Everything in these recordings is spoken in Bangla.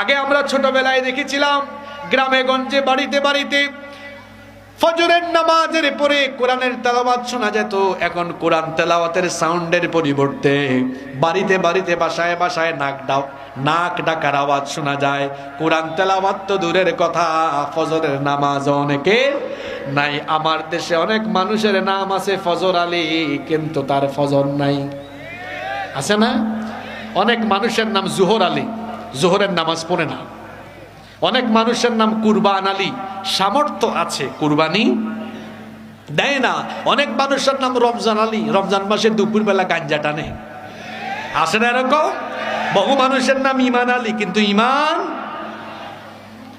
আগে আমরা ছোটবেলায় দেখেছিলাম, গ্রামে, গঞ্জে, বাড়িতে বাড়িতে ফজরের নামাজের পরে কোরআনের তেলাওয়াত শোনা যেত। এখন কোরআন তেলাওয়াতের সাউন্ডের পরিবর্তে বাড়িতে বাড়িতে, বাসায় বাসায় নাক ডাও, নাক ডাকার আওয়াজ শোনা যায়। কোরআন তেলাওয়াত তো দূরের কথা, ফজরের নামাজ অনেকে নাই। আমার দেশে অনেক মানুষের নাম আছে ফজর আলী, কিন্তু তার ফজর নাই। আছে না? অনেক মানুষের নাম জোহর আলী। জোহরের নামাজ পড়ে না। অনেক মানুষের নাম কুরবান আলী। সামর্থ্য আছে কুরবানি। দেয় না। অনেক মানুষের নাম রমজান আলী। রমজান মাসে দুপুরবেলা গাঞ্জা টানে। আসে না এরকম? বহু মানুষের নাম ইমান আলী, কিন্তু ইমান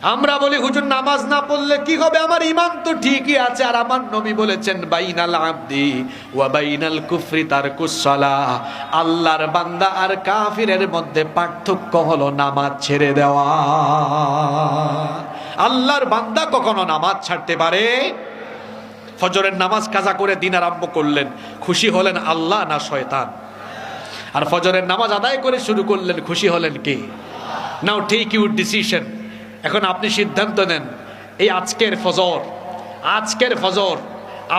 আমরা বলি, হুজুর, নামাজ না পড়লে কি হবে? আমার ইমান তো ঠিকই আছে। আর আমার নবী বলেছেন, বাইনাল আব্দি ওয়া বাইনাল কুফরি তারকুস সালাহ। আল্লাহর বান্দা আর কাফিরের মধ্যে পার্থক্য হলো নামাজ ছেড়ে দেওয়া। আল্লাহর বান্দা কখনো নামাজ ছাড়তে পারে? ফজরের নামাজ কাজা করে দিন আরম্ভ করলেন, খুশি হলেন আল্লাহ না শয়তান? আর ফজরের নামাজ আদায় করে শুরু করলেন, খুশি হলেন কি? নাও টেক ইউর ডিসিশন এখন আপনি সিদ্ধান্ত নেন, এই আজকের ফজর আজকের ফজর,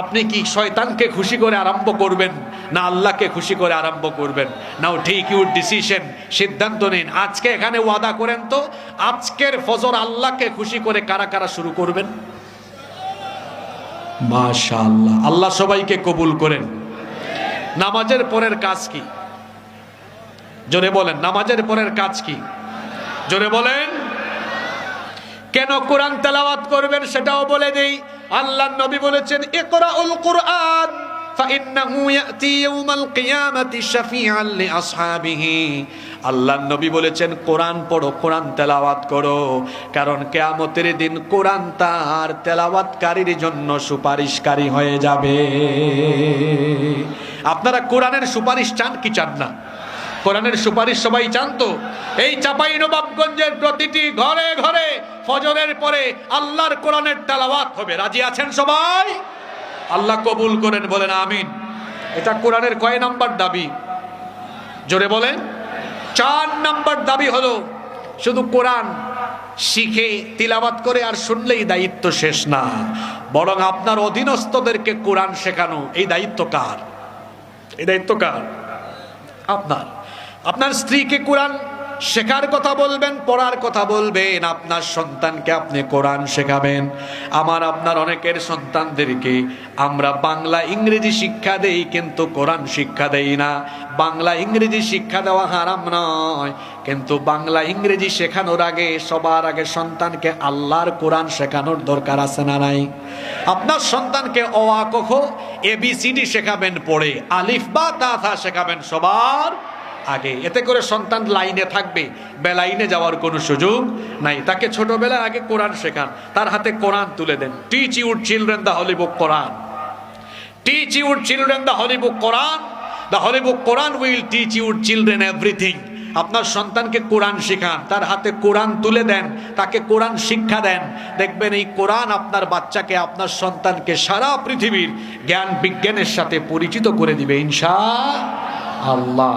আপনি কি শয়তানকে খুশি করে আরম্ভ করবেন, না আল্লাহকে খুশি করে আরম্ভ করবেন? নাও ঠিক ইউর ডিসিশন সিদ্ধান্ত নিন। আজকে এখানে ওয়াদা করেন তো, আজকের ফজর আল্লাহকে খুশি করে কারা কারা শুরু করবেন? মাশাআল্লাহ, আল্লাহ সবাইকে কবুল করেন। নামাজের পরের কাজ কি? জোরে বলেন, নামাজের পরের কাজ কি? জোরে বলেন। কেন কোরআন তেলাওয়াত করবেন সেটাও বলে দেই। আল্লাহ নবী বলেছেন, ইকরাউল কোরআন আল্লাহ নবী বলেছেন, কোরআন পড়ো, কোরআন তেলাওয়াত করো, কারণ কেয়ামতের দিন কোরআন তার তেলাওয়াতকারীর জন্য সুপারিশকারী হয়ে যাবে। আপনারা কোরআনের সুপারিশ চান কি চান না? কোরআনের সুপারিশ সবাই চান তো? এই চাপাই নবাবগঞ্জের প্রতিটি ঘরে ঘরে ফজরের পরে আল্লাহর কোরআনের তেলাওয়াত হবে। রাজি আছেন সবাই? আল্লাহ কবুল করেন, বলেন আমিন। এটা কোরআনের কয় নাম্বার দাবি? জোরে বলেন। চার নাম্বার দাবি হলো, শুধু কোরআন শিখে তিলাবাত করে আর শুনলেই দায়িত্ব শেষ না। বরং আপনার অধীনস্থদেরকে কোরআন শেখানো, এই দায়িত্ব কার? এই দায়িত্ব কার? আপনার। আপনার স্ত্রীকে কোরআন শেখার কথা বলবেন, পড়ার কথা বলবেন, আপনার সন্তানকে আপনি কোরআন শেখাবেন। আমার, আপনার অনেকের সন্তানদেরকে আমরা বাংলা ইংরেজি শিক্ষা দেই, কিন্তু কোরআন শিক্ষা দেই না। বাংলা ইংরেজি শিক্ষা দেওয়া হারাম নয়, কিন্তু বাংলা ইংরেজি শেখানোর আগে, সবার আগে সন্তানকে আল্লাহর কোরআন শেখানোর দরকার আছে না নাই? আপনার সন্তানকে অ, আ, ক, খ এবিসিডি শেখাবেন, পড়ে আলিফ, বা, তা শেখাবেন সবার আগে। এতে করে সন্তান লাইনে থাকবে, বেলাইনে যাওয়ার কোনো সুযোগ নাই। তাকে ছোটবেলায় আগে কোরআন শেখান, তার হাতে কোরআন তুলে দেন। Teach your children the holy book Quran teach your children the holy book Quran the holy book Quran will teach your children everything আপনার সন্তানকে কোরআন শেখান, তার হাতে কোরআন তুলে দেন, তাকে কোরআন শিক্ষা দেন। দেখবেন এই কোরআন আপনার বাচ্চাকে, আপনার সন্তানকে সারা পৃথিবীর জ্ঞান বিজ্ঞানের সাথে পরিচিত করে দিবে, ইনশা আল্লাহ।